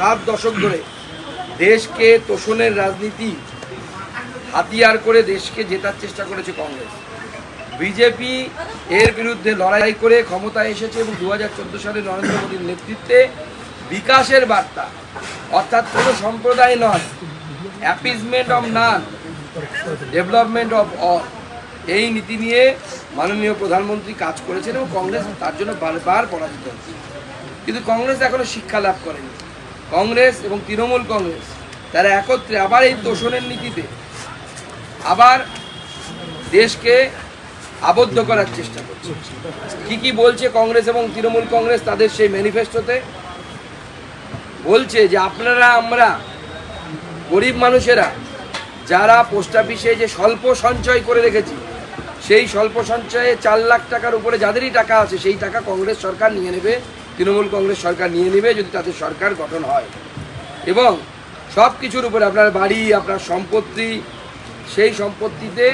সাত দশক ধরে দেশকে তোষণের রাজনীতি হাতিয়ার করে দেশকে জেতার চেষ্টা করেছে কংগ্রেস। বিজেপি এর বিরুদ্ধে লড়াই করে ক্ষমতায় এসেছে এবং দু হাজার চোদ্দ সালে নরেন্দ্র মোদীর নেতৃত্বে বিকাশের বার্তা, অর্থাৎ কোনো সম্প্রদায় নয় appeasement of none development of all এই নীতি নিয়ে মাননীয় প্রধানমন্ত্রী কাজ করেছেন এবং কংগ্রেস তার জন্য বারবার পরাজিত হচ্ছে কিন্তু কংগ্রেস এখনও শিক্ষা লাভ করেনি। কংগ্রেস এবং তৃণমূল কংগ্রেস, তারা একত্রে আবার এই তোষণের নীতিতে আবার দেশকে আবদ্ধ করার চেষ্টা করছে। কি কি বলছে কংগ্রেস এবং তৃণমূল কংগ্রেস তাদের সেই ম্যানিফেস্টোতে? বলছে যে আপনারা, আমরা গরিব মানুষেরা যারা পোস্ট অফিসে যে স্বল্প সঞ্চয় করে রেখেছি, সেই স্বল্প সঞ্চয়ে চার লাখ টাকার উপরে যাদেরই টাকা আছে, সেই টাকা কংগ্রেস সরকার নিয়ে নেবে। তৃণমূল কংগ্রেস সরকার নিয়ে নেবে যদি তাদের সরকার গঠন হয়। এবং সব কিছুর উপরে আপনার বাড়ি, আপনার সম্পত্তি, সেই সম্পত্তিতে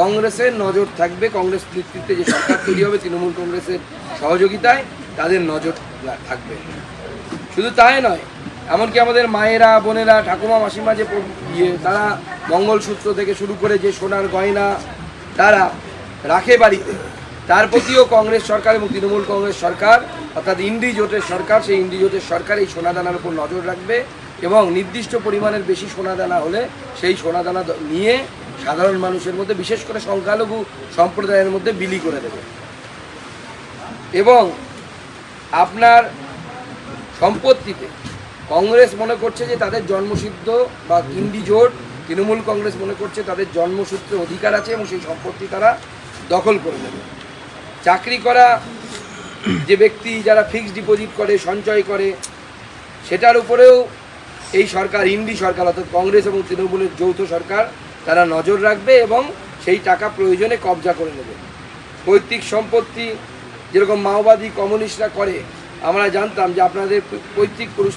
কংগ্রেসের নজর থাকবে। কংগ্রেস নেতৃত্বে যে সরকার তৈরি হবে তৃণমূল কংগ্রেসের সহযোগিতায় তাদের নজর থাকবে। শুধু তাই নয়, এমনকি আমাদের মায়েরা, বোনেরা, ঠাকুমা, মাসিমা যে ইয়ে তারা মঙ্গলসূত্র থেকে শুরু করে যে সোনার গয়না তারা রাখে বাড়িতে। তার প্রতিও কংগ্রেস সরকার এবং তৃণমূল কংগ্রেস সরকার, অর্থাৎ ইন্ডি জোটের সরকার, সেই ইন্ডি জোটের সরকার এই সোনাদানার উপর নজর রাখবে এবং নির্দিষ্ট পরিমাণের বেশি সোনাদানা হলে সেই সোনাদানা নিয়ে সাধারণ মানুষের মধ্যে, বিশেষ করে সংখ্যালঘু সম্প্রদায়ের মধ্যে বিলি করে দেবে। এবং আপনার সম্পত্তিতে কংগ্রেস মনে করছে যে তাদের জন্মসিদ্ধ বা ইন্ডি জোট, তৃণমূল কংগ্রেস মনে করছে তাদের জন্মসূত্রে অধিকার আছে এবং সেই সম্পত্তি তারা দখল করে নেবে। চাকরি করা, যে ব্যক্তি যারা ফিক্সড ডিপোজিট করে, সঞ্চয় করে, সেটার উপরেও এই সরকার, ইন্ডি সরকার অর্থাৎ কংগ্রেস এবং তৃণমূলের যৌথ সরকার, তারা নজর রাখবে এবং সেই টাকা প্রয়োজনে কবজা করে নেবে। পৈতৃক সম্পত্তি, যেরকম মাওবাদী কমিউনিস্টরা করে, আমরা জানতাম যে আপনাদের পৈতৃক পুরুষ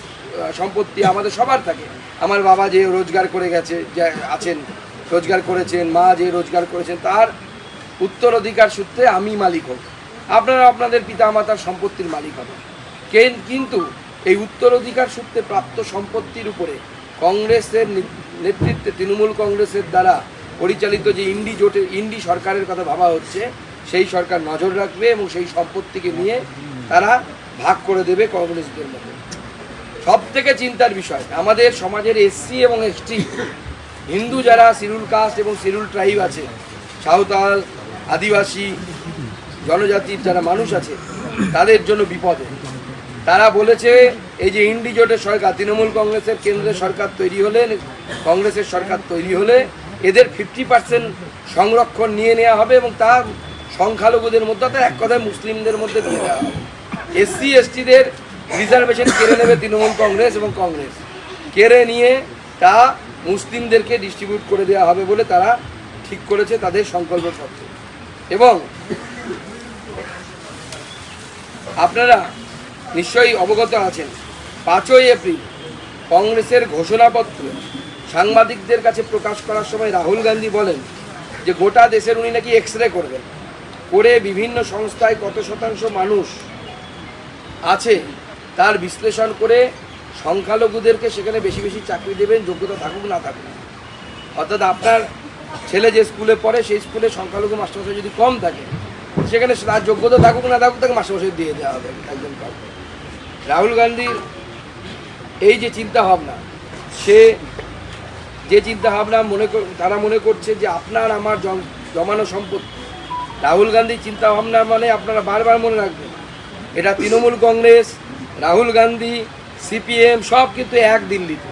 সম্পত্তি আমাদের সবার থাকে। আমার বাবা যে রোজগার করে গেছে, যে আছেন, রোজগার করেছেন, মা যে রোজগার করেছেন, তার উত্তরাধিকার সূত্রে আমি মালিক হব। আপনারা আপনাদের পিতামাতার সম্পত্তির মালিক হবেন। কেন- কিন্তু এই উত্তরাধিকার সূত্রে প্রাপ্ত সম্পত্তির উপরে কংগ্রেসের নেতৃত্বে তৃণমূল কংগ্রেসের দ্বারা পরিচালিত যে ইন্ডি জোটের ইন্ডি সরকারের কথা ভাবা হচ্ছে, সেই সরকার নজর রাখবে এবং সেই সম্পত্তিকে নিয়ে তারা ভাগ করে দেবে কংগ্রেসদের মধ্যে। সব থেকে চিন্তার বিষয়, আমাদের সমাজের এসসি এবং এসটি হিন্দু যারা শিরুল কাস্ট এবং শিরুল ট্রাইব আছে, সাঁওতাল আদিবাসী জনজাতির যারা মানুষ আছে, তাদের জন্য বিপদে। তারা বলেছে, এই যে ইন্ডি জোটের সরকার, তৃণমূল কংগ্রেসের কেন্দ্রের সরকার তৈরি হলে, কংগ্রেসের সরকার তৈরি হলে এদের ফিফটি পার্সেন্ট সংরক্ষণ নিয়ে নেওয়া হবে এবং তার সংখ্যালঘুদের মধ্যে অর্থাৎ এক কথায় মুসলিমদের মধ্যে দিয়ে দেওয়া হবে। এসসি এসটিদের রিজার্ভেশন কেড়ে নেবে তৃণমূল কংগ্রেস এবং কংগ্রেস। কেড়ে নিয়ে তা মুসলিমদেরকে ডিস্ট্রিবিউট করে দেওয়া হবে বলে তারা ঠিক করেছে, তাদের সংকল্প সত্ত্বে এবং আপনারা নিশ্চয়ই অবগত আছেন, পাঁচই এপ্রিল কংগ্রেসের ঘোষণাপত্র সাংবাদিকদের কাছে প্রকাশ করার সময় রাহুল গান্ধী বলেন যে গোটা দেশের উনি নাকি এক্স রে করবেন। করে বিভিন্ন সংস্থায় কত শতাংশ মানুষ আছে তার বিশ্লেষণ করে সংখ্যালঘুদেরকে সেখানে বেশি বেশি চাকরি দেবেন, যোগ্যতা থাকুক, না থাকুক। অর্থাৎ আপনার ছেলে যে স্কুলে পড়ে, সেই স্কুলে সংখ্যালঘু মাস্টারমশাই যদি কম থাকে, সেখানে তার যোগ্যতা থাকুক না থাকুক, তাকে মাস্টারমশাই দিয়ে দেওয়া হবে একজন রাহুল গান্ধীর এই যে চিন্তা ভাবনা সে যে চিন্তা ভাবনা মনে তারা মনে করছে যে আপনার আমার জম- জমানো সম্পত্তি। রাহুল গান্ধীর চিন্তা ভাবনা মানে আপনারা বারবার মনে রাখবেন, এটা তৃণমূল কংগ্রেস, রাহুল গান্ধী, সিপিএম, সব কিন্তু এক দিল্লিতে।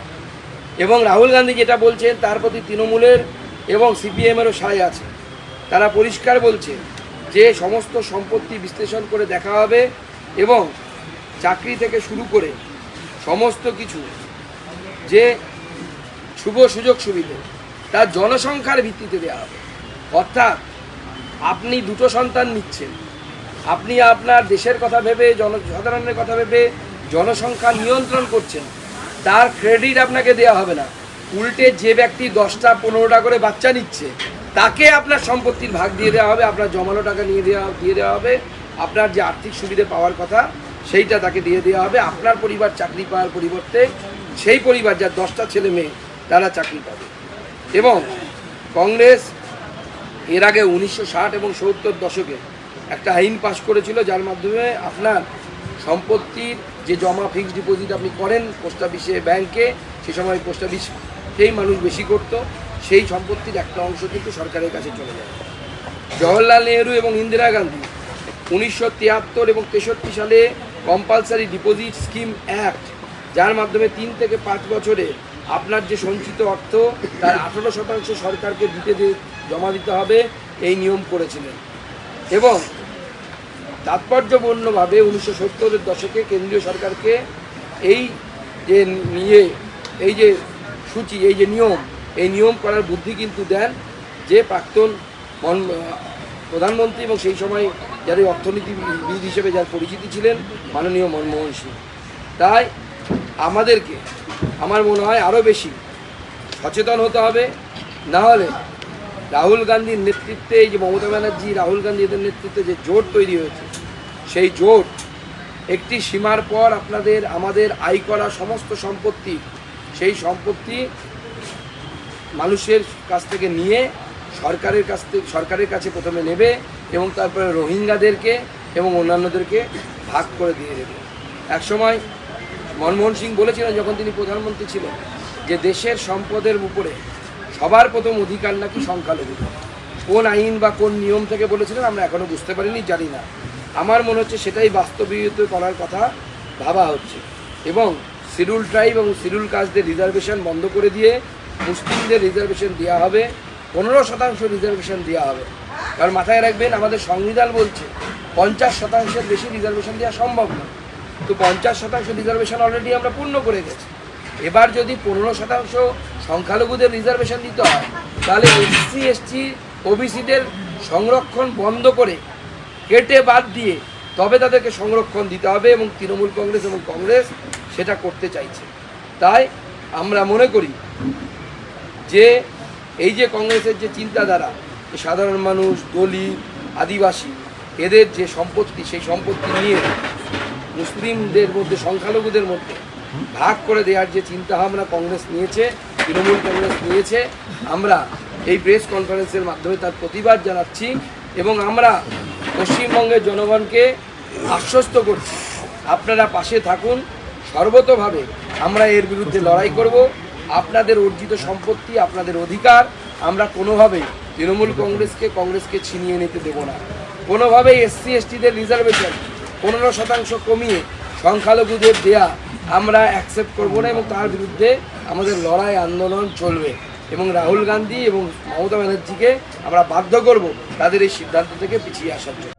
এবং রাহুল গান্ধী যেটা বলছেন, তার প্রতি তৃণমূলের এবং সিপিএমেরও সায় আছে। তারা পরিষ্কার বলছে যে সমস্ত সম্পত্তি বিশ্লেষণ করে দেখা হবে এবং চাকরি থেকে শুরু করে সমস্ত কিছু যে শুভ সুযোগ সুবিধে তার জনসংখ্যার ভিত্তিতে দেওয়া হবে। অর্থাৎ আপনি দুটো সন্তান নিচ্ছেন। আপনি আপনার দেশের কথা ভেবে, জনসাধারণের কথা ভেবে জনসংখ্যা নিয়ন্ত্রণ করছেন, তার ক্রেডিট আপনাকে দেওয়া হবে না। উল্টে যে ব্যক্তি দশটা পনেরোটা করে বাচ্চা নিচ্ছে, তাকে আপনার সম্পত্তির ভাগ দিয়ে দেওয়া হবে, আপনার জমানো টাকা নিয়ে দেওয়া, দিয়ে দেওয়া হবে, আপনার যে আর্থিক সুবিধে পাওয়ার কথা সেইটা তাকে দিয়ে দেওয়া হবে, আপনার পরিবার চাকরি পাওয়ার পরিবর্তে সেই পরিবার যার দশটা ছেলে মেয়ে, তারা চাকরি পাবে। এবং কংগ্রেস এর আগে উনিশশো ষাট এবং সত্তর দশকে একটা আইন পাশ করেছিল, যার মাধ্যমে আপনার সম্পত্তির যে জমা ফিক্সড ডিপোজিট আপনি করেন পোস্ট অফিসে, ব্যাংকে, সে সময় পোস্ট অফিস সেই মানুষ বেশি করত, সেই সম্পত্তির একটা অংশ কিন্তু সরকারের কাছে চলে যায়। জওহরলাল নেহরু এবং ইন্দিরা গান্ধী উনিশশো তিয়াত্তর এবং তেষট্টি সালে কম্পালসারি ডিপোজিট স্কিম অ্যাক্ট যার মাধ্যমে তিন থেকে পাঁচ বছরে আপনার যে সঞ্চিত অর্থ, তার আঠেরো শতাংশ সরকারকে দিতে জমা দিতে হবে, এই নিয়ম করেছিলেন। এবং তাৎপর্যপূর্ণভাবে উনিশশো সত্তরের দশকে কেন্দ্রীয় সরকারকে এই যে নিয়ে, এই যে সূচি, এই যে নিয়ম, এই নিয়ম করার বুদ্ধি কিন্তু দেন যে প্রাক্তন প্রধানমন্ত্রী এবং সেই সময় যাদের অর্থনীতিবিদ হিসেবে যার পরিচিতি ছিলেন, মাননীয় মনমোহন সিং। তাই আমাদেরকে, আমার মনে হয় আরও বেশি সচেতন হতে হবে। না হলে রাহুল গান্ধীর নেতৃত্বে এই যে মমতা ব্যানার্জি, রাহুল গান্ধী এদের নেতৃত্বে যে জোট তৈরি হয়েছে, সেই জোট একটি সীমার পর আপনাদের, আমাদের আয় করা সমস্ত সম্পত্তি সেই সম্পত্তি মানুষের কাছ থেকে নিয়ে সরকারের কাছ থেকে সরকারের কাছে প্রথমে নেবে এবং তারপরে রোহিঙ্গাদেরকে এবং অন্যান্যদেরকে ভাগ করে দিয়ে দেবে। একসময় মনমোহন সিং বলেছিলেন, যখন তিনি প্রধানমন্ত্রী ছিলেন, যে দেশের সম্পদের উপরে সবার প্রথম অধিকার নাকি সংখ্যালঘু কোন আইন বা কোন নিয়ম থেকে বলেছিলেন আমরা এখনও বুঝতে পারিনি, জানি না। আমার মনে হচ্ছে সেটাই বাস্তবায়িত করার কথা ভাবা হচ্ছে। এবং শিডিউল ট্রাইব এবং শিডিউল কাস্টদের রিজার্ভেশন বন্ধ করে দিয়ে মুসলিমদের রিজার্ভেশন দেওয়া হবে, পনেরো শতাংশ রিজার্ভেশন দেওয়া হবে। কারণ মাথায় রাখবেন, আমাদের সংবিধান বলছে, পঞ্চাশ শতাংশের বেশি রিজার্ভেশন দেওয়া সম্ভব নয়। তো পঞ্চাশ শতাংশ রিজার্ভেশন অলরেডি আমরা পূর্ণ করে গেছি। এবার যদি পনেরো শতাংশ সংখ্যালঘুদের রিজার্ভেশন দিতে হয়, তাহলে এসসি, এসটি, ওবিসিদের সংরক্ষণ বন্ধ করে কেটে বাদ দিয়ে তবে তাদেরকে সংরক্ষণ দিতে হবে এবং তৃণমূল কংগ্রেস এবং কংগ্রেস সেটা করতে চাইছে। তাই আমরা মনে করি যে এই যে কংগ্রেসের যে চিন্তাধারা সাধারণ মানুষ, দলিত, আদিবাসী, এদের যে সম্পত্তি, সেই সম্পত্তি নিয়ে মুসলিমদের মধ্যে, সংখ্যালঘুদের মধ্যে ভাগ করে দেওয়ার যে চিন্তাভাবনা কংগ্রেস নিয়েছে, তৃণমূল কংগ্রেস নিয়েছে, আমরা এই প্রেস কনফারেন্সের মাধ্যমে তার প্রতিবাদ জানাচ্ছি এবং আমরা পশ্চিমবঙ্গের জনগণকে আশ্বস্ত করছি। আপনারা পাশে থাকুন সর্বতভাবে আমরা এর বিরুদ্ধে লড়াই করব। আপনাদের অর্জিত সম্পত্তি, আপনাদের অধিকার, আমরা কোনোভাবেই তৃণমূল কংগ্রেসকে কংগ্রেসকে ছিনিয়ে নিতে দেব না। কোনোভাবেই এসসি, এসটিদের রিজার্ভেশন পনেরো শতাংশ কমিয়ে সংখ্যালঘুদের দেয়া আমরা অ্যাকসেপ্ট করব না এবং তার বিরুদ্ধে আমাদের লড়াই আন্দোলন চলবে। এবং রাহুল গান্ধী এবং মমতা ব্যানার্জিকে আমরা বাধ্য করব তাদের এই সিদ্ধান্ত থেকে পিছিয়ে আসার জন্য।